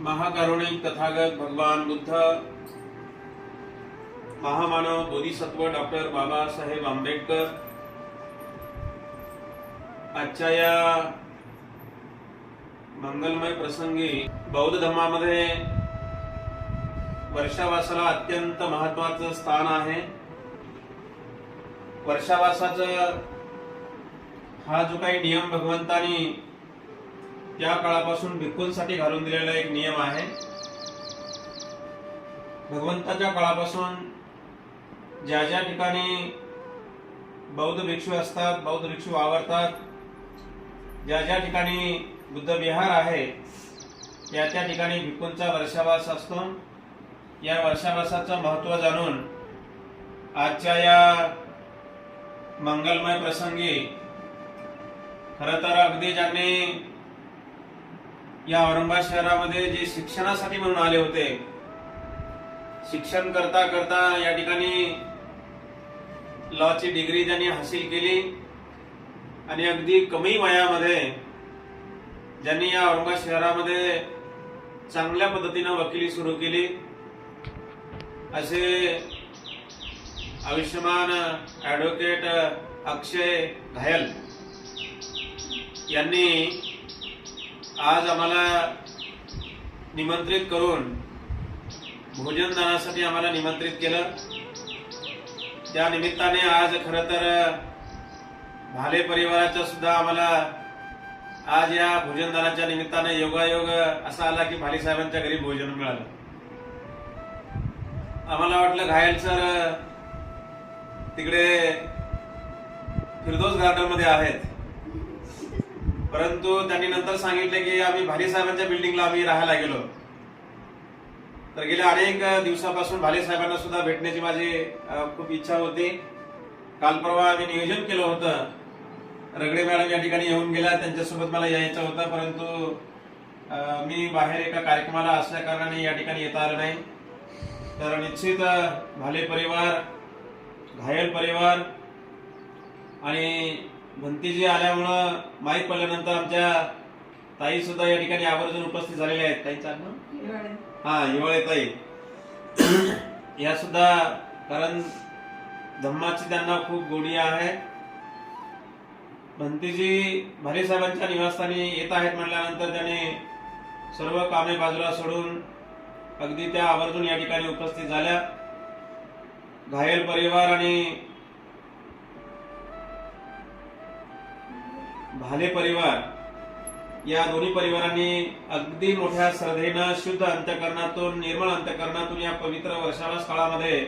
महाकारुणिक तथागत भगवान बुद्ध महामानव बोधिसत्व डॉक्टर बाबासाहेब आंबेडकर आजच्या या मंगलमय प्रसंगी बौद्ध धर्मामध्ये वर्षावासाला अत्यंत महत्वाचं स्थान आहे. वर्षावासाचं हा जो काही नियम भगवंतानी त्या काळापासून भिक्खूंसाठी घालून दिलेला एक नियम आहे. भगवंताच्या काळापासून ज्या ज्या ठिकाणी बौद्ध भिक्षू असतात बौद्ध भिक्षू वावरतात ज्या ज्या ठिकाणी बुद्ध विहार आहे त्या त्या ठिकाणी भिक्खूंचा वर्षावास असतो. या वर्षावासाचं महत्त्व जाणून आजच्या या मंगलमय प्रसंगी खरं तर अगदी ज्यांनी या औरंगाबाद शहरामध्ये जे शिक्षणासाठी म्हणून आले होते शिक्षण करता करता या ठिकाणी लॉची डिग्री त्यांनी हासिल केली आणि अगदी कमी वयामध्ये ज्यांनी या औरंगाबाद शहरामध्ये चांगल्या पद्धतीनं वकिली सुरू केली. असे आयुष्यमान ॲडव्होकेट अक्षय घायल यांनी आज आम्हाला निमंत्रित करून भोजनदानासाठी आम्हाला निमंत्रित केलं. त्या निमित्ताने आज खर तर भाले परिवाराच्या सुद्धा आम्हाला आज या भोजनदानाच्या निमित्ताने योगायोग असा आला की भाले साहेबांच्या घरी भोजन मिळालं. आम्हाला वाटलं घायल सर तिकडे फिरदोस गार्डनमध्ये आहेत. परंतु त्यांनी नंतर सांगितले की आम्ही भाले साहेबांच्या बिल्डिंगला आम्ही राहायला गेलो. तर गेल्या अनेक दिवसापासून भाले साहेबांना सुद्धा भेटण्याची माझी खूप इच्छा होती. काल परवा आम्ही नियोजन केलं होतं. रगडे मॅडम या ठिकाणी येऊन गेल्या त्यांच्यासोबत मला यायचं होतं परंतु मी बाहेर एका कार्यक्रमाला असल्या कारणाने या ठिकाणी येता आलं नाही. तर निश्चित भाले परिवार घायल परिवार आणि भंतीजी आल्यामुळं माहीत पडल्यानंतर आमच्या ताई सुद्धा या ठिकाणी आवर्जून उपस्थित झालेल्या आहेत. ताईचं आडनाव? हा हिवाळे ताई. या सुद्धा कारण धम्माची त्यांना खूप गोडी आहे. भंतीजी भाले साहेबांच्या निवासस्थानी येत आहेत म्हटल्यानंतर त्याने सर्व कामे बाजूला सोडून अगदी त्या आवर्जून या ठिकाणी उपस्थित झाल्या. घायल परिवार आणि भाले परिवार या दोन्ही परिवारांनी अगदी मोठ्या श्रद्धेनं शुद्ध अंत्यकरणातून निर्मळ अंत्यकरणातून या पवित्र वर्षावास काळामध्ये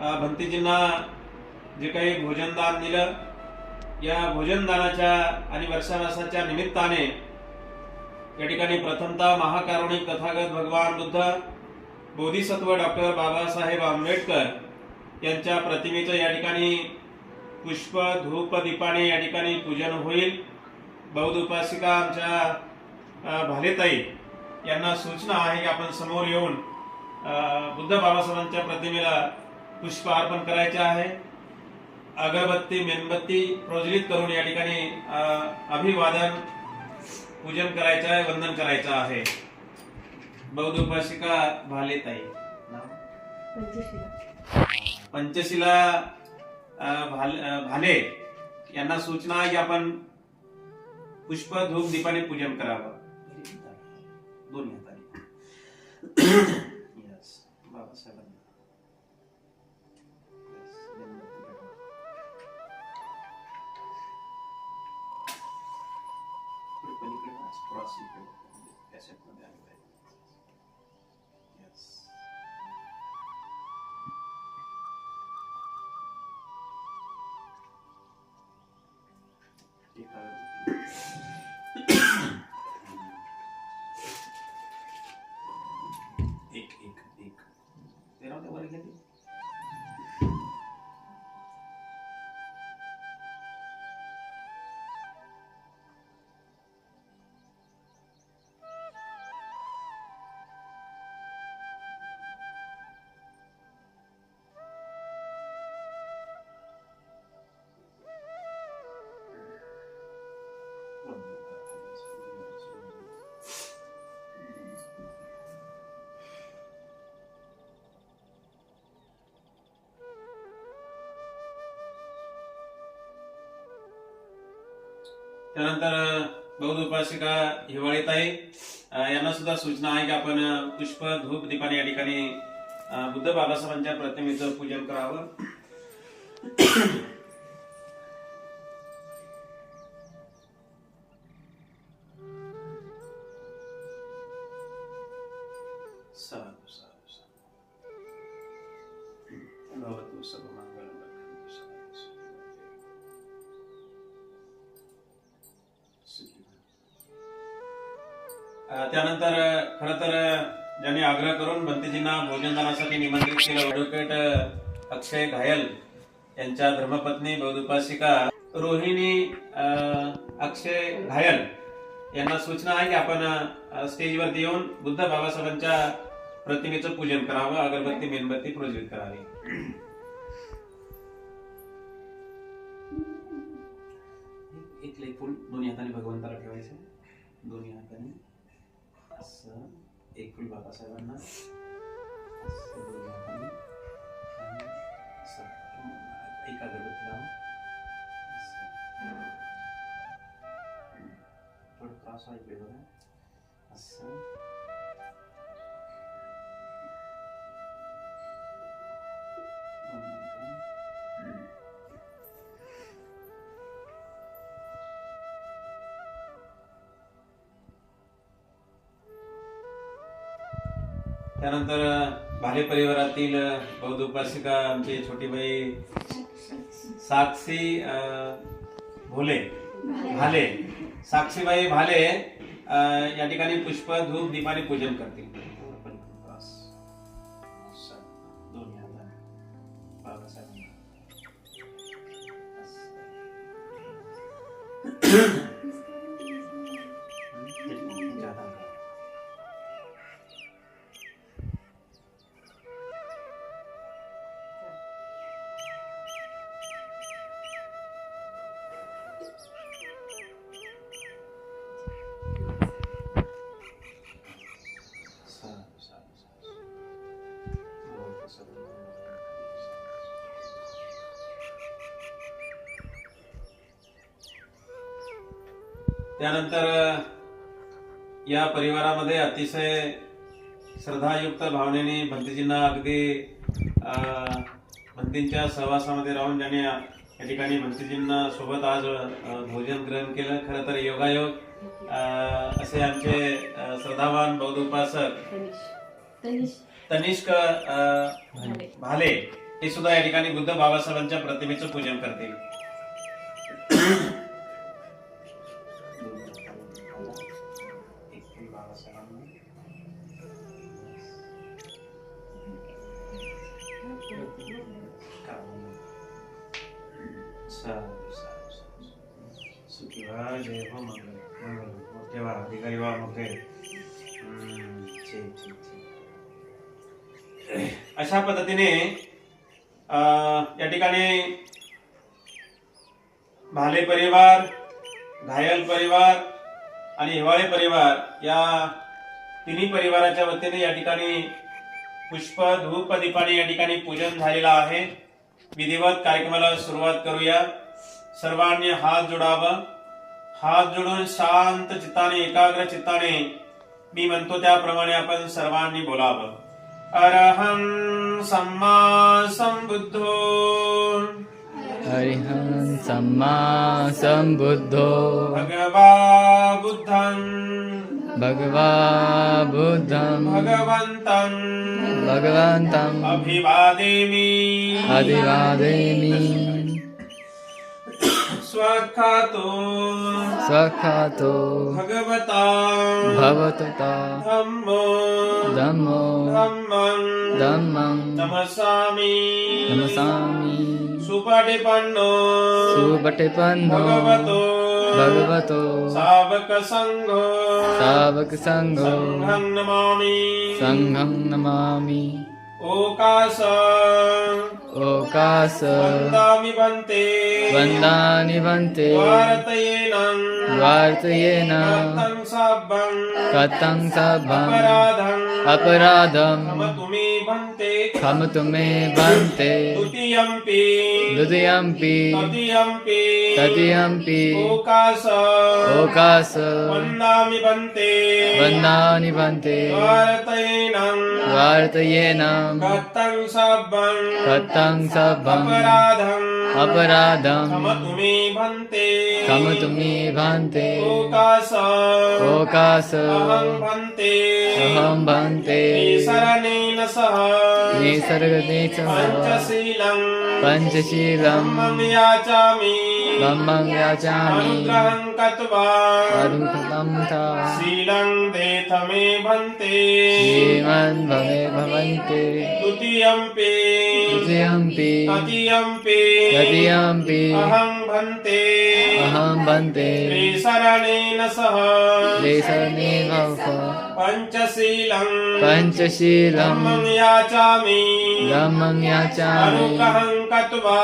भंतीजींना जे काही भोजनदान दिलं या भोजनदानाच्या आणि वर्षावासाच्या निमित्ताने या ठिकाणी प्रथमतः महाकारुणिक तथागत भगवान बुद्ध बोधिसत्व डॉक्टर बाबासाहेब आंबेडकर यांच्या प्रतिमेचं या ठिकाणी पुष्प धूप दीपाने या ठिकाणी पूजन होईल. बौद्ध उपासिका आमच्या भालेताई यांना सूचना आहे की आपण समोर येऊन बुद्ध बाबासाहेबांच्या प्रतिमेला पुष्प अर्पण करायचे आहे. अगरबत्ती मेणबत्ती प्रज्वलित करून या ठिकाणी अभिवादन पूजन करायचं आहे वंदन करायचं आहे. बौद्ध उपासिका भालेताई? पंचशिला. अ, भाले यांना सूचना आहे की आपण पुष्प धूप दीपाने पूजन करावं. दोन हाताने बाबासाहेबांना. पलीकडे त्यानंतर बौद्ध उपासिका हिवाळीत आहे यांना सुद्धा सूचना आहे की आपण पुष्प धूप दीपाने या ठिकाणी बुद्ध बाबासाहेबांच्या प्रतिमेचं पूजन करावं. भोजनदानासाठी निमंत्रित केलं ॲडव्होकेट अक्षय घायल यांच्या धर्मपत्नी बौद्धोपासिका रोहिणी अक्षय घायल यांना सूचना आहे की आपण स्टेजवरती येऊन बुद्ध बाबासाहेबांच्या प्रतिमेचं पूजन करावं अगरबत्ती मेणबत्ती प्रज्वलित करावी. एक लई फुल दोन्ही हाताने भगवंताला ठेवायचं. दोन्ही हाताने. असं. एक फुल बाबासाहेबांना. एक अगरबत्ती थोडं त्रास आहे बघा असं त्यानंतर भाले परिवारातील बौद्ध उपासिका आमची छोटी बाई साक्षी भोले भाले. साक्षीबाई भाले या ठिकाणी पुष्प धूप दीपाने पूजन करतील. त्यानंतर या परिवारामध्ये अतिशय श्रद्धायुक्त भावनेने भंतीजींना अगदी अं, भंतींच्या सहवासामध्ये राहून ज्याने या ठिकाणी भंतीजींना सोबत आज भोजन ग्रहण केलं. खरं तर योगायोग असे आमचे श्रद्धावान बौद्ध उपासक तनिष्क. भाले हे सुद्धा या ठिकाणी बुद्ध बाबासाहेबांच्या प्रतिमेचं पूजन करतील. घायल परिवार आणि हिवाळे परिवार या तिन्ही परिवाराच्या वतीने या ठिकाणी पुष्प धूप दीपाने या ठिकाणी पूजन झालेलं आहे. विधिवत कार्यक्रमाला सुरुवात करूया. सर्वांनी हात जोडावं. हात जोडून शांत चित्ताने एकाग्र चित्ताने मी म्हणतो त्याप्रमाणे आपण सर्वांनी बोलावं. अरहं सम्मा संबुद्धो अरिहं सम्मा सम्बुद्धो। भगवा बुद्धं। भगवा बुद्धं। भगवन्तं। भगवन्तम् अभिवादेमि। अभिवादेमि। स्वखातो। स्वखातो। भगवता। भवतता। धम्मो। धम्मो। धम्मं। धम्मं। नमसामि। नमसामि। सुपटिपन्नो सुबटिपन्नो भगवतो। भगवतो। सावक संघो। सावकसङ्घो संघं। नमामि। सङ्घं नमामि। ओकास ओकास वन्दामि भन्ते वन्दानि वन्ते वार्तयेन। वार्तयेन। कथं सभं। कथं सभम् अपराधं। अपराधं। खमतु मे भन्ते द्वितीयम्पि द्वितीयम्पि तृतीयम्पि तृतीयम्पि ओकास ओकास वन्दामि बन्ते वन्दानि भन्ते वार्तयेनं वार्तयेन कथं सब्बं कथं सभम् अपराधम् अपराधम् क्षमतु मे भन्ते खमतु मे भन्ते ओकास ओकास अहं भन्ते अहं भन्ते शरणेन सह निसर्गते च पञ्चशीलं पञ्चशीलम्। मम याचामि। ब्रह्मं याचामि। अनुग्रहं कृत्वा। ता शीलं देथ मे भन्ते श्रीमन् भवे भवन्ते। द्वितीयम्पि द्वितीयम्पि तृतीयम्पि तृतीयम्पि अहं भन्ते। अहं भन्ते श्रीशरणेन सह। पञ्चशीलं पञ्चशीलम्। मम याचामि। ब्रह्मं याचामि। अनुग्रहं कृत्वा।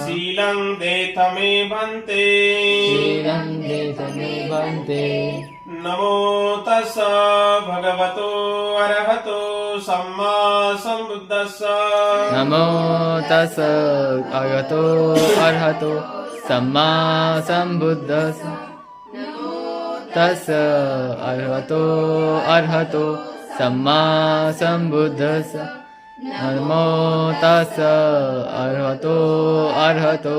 शीलं देथ मे भन्ते शीलं देशने भन्ते नमो तस् भगवतो अरहतो सम्मा सम्बुद्धस्स। नमो तस् अगतो अर्हतो। सम्मा सम्बुद्धस् तस् अर्हतो अर्हतो। सम्मा सम्बुद्धस् नमो तस् अर्हतो अर्हतो।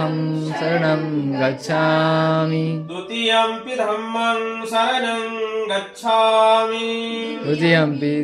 सङ्गं शरणं गच्छामि। द्वितीयम्पि धम्मं शरणं गच्छामि। द्वितीयम्पि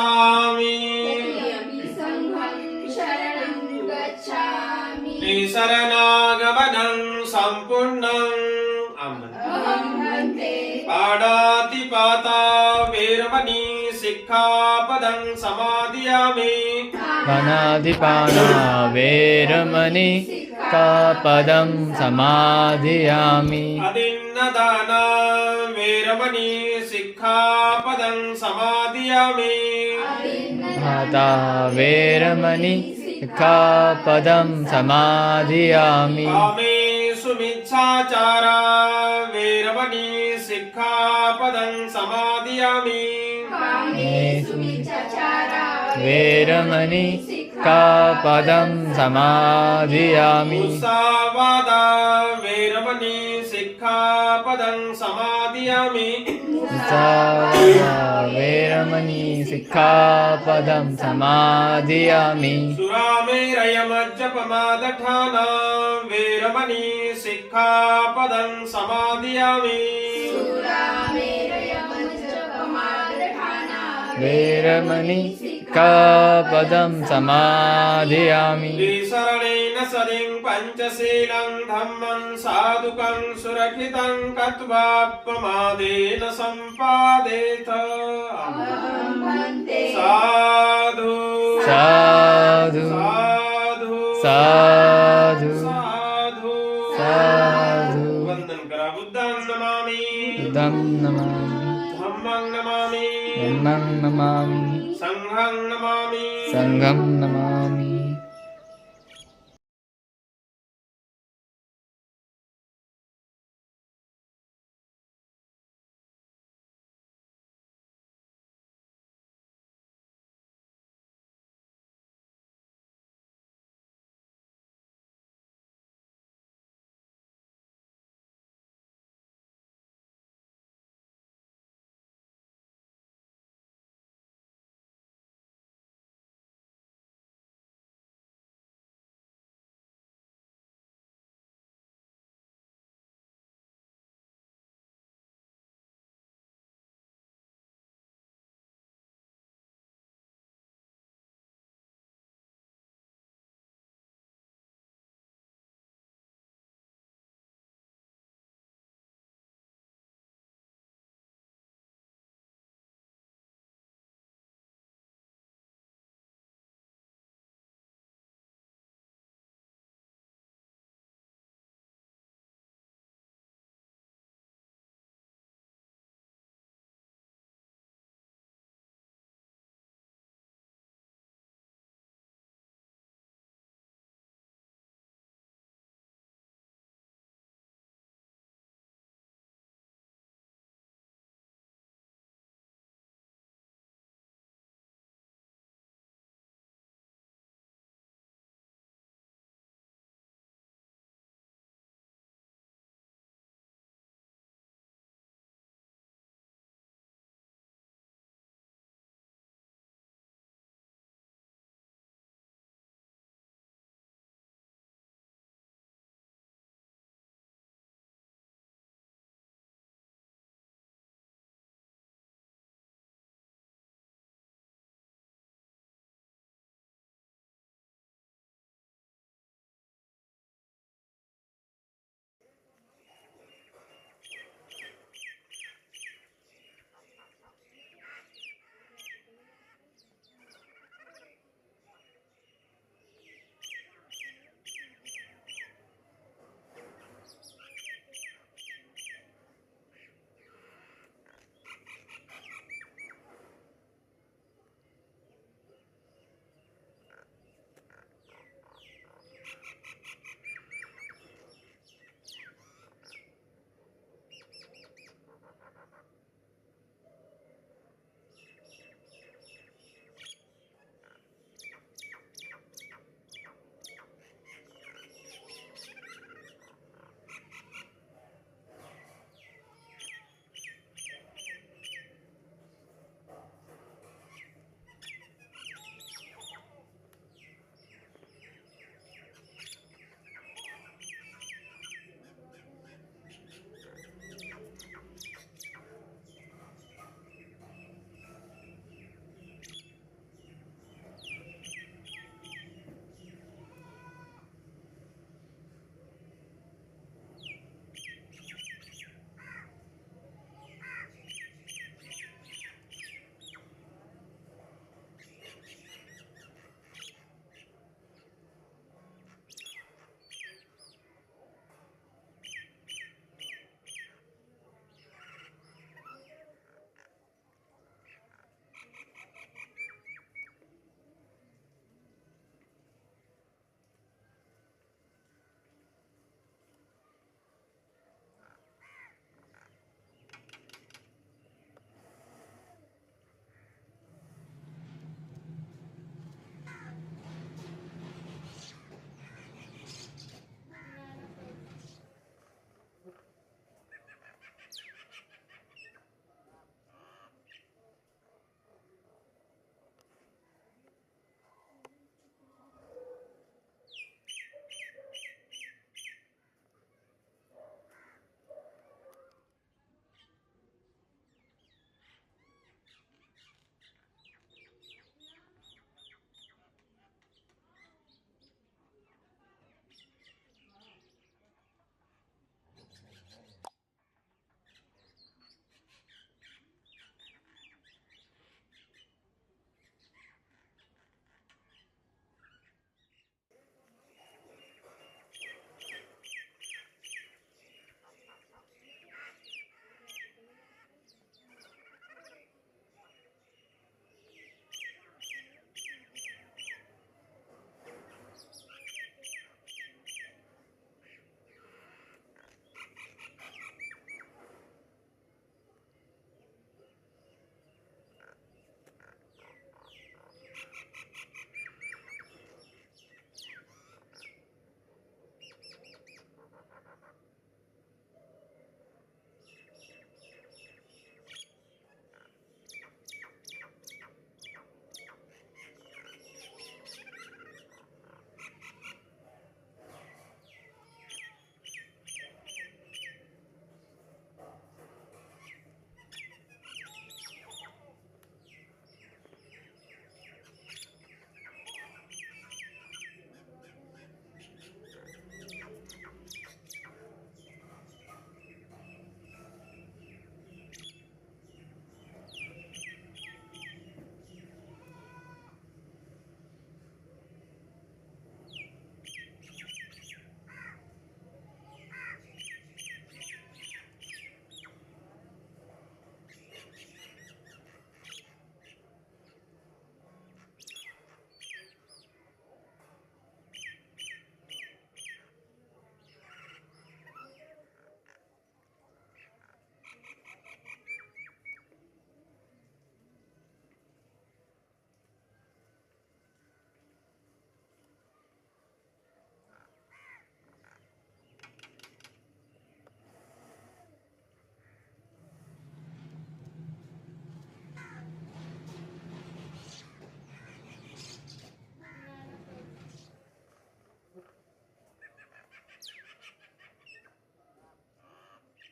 गच्छामि। त्रिशरणागमनं सम्पूर्णम्। आमन्। अहं भन्ते पाडातिपाता वेरमणि शिक्षापदं समादयामि। वनाधिपाना वेरमणि कापदं समाधियामि अदिन्नदाना वेरमणि शिक्षापदं समादयामि। भाता वेरमणि कापदं समाधियामि कामे सुमिच्छाचारा वेरमणि शिक्षापदं समादयामि। वेरमणि कापदं समाधियामि मुसावादा वेरमणि शिक्षापदं समादयामि। सावया वेरमणि सिक्खापदं समाधियामि सुरामेरयमज्जपमादठाना वेरमणि शिक्षापदं समादयामि। सिक्खापदं समाधियामि। त्रिशरणेन सदिं पञ्चशीलं धम्मं साधुकं सुरक्षितं कत्वापमादेन सम्पादेत अहं भन्ते साधु। साधु। साधु। साधु। साधु। साधु। वन्दन करा बुद्धं नमामि। बुद्धं नमामि। धम्मं नमामि। धम्मं नमामि। सङ्घं नमामि सङ्घं नमामि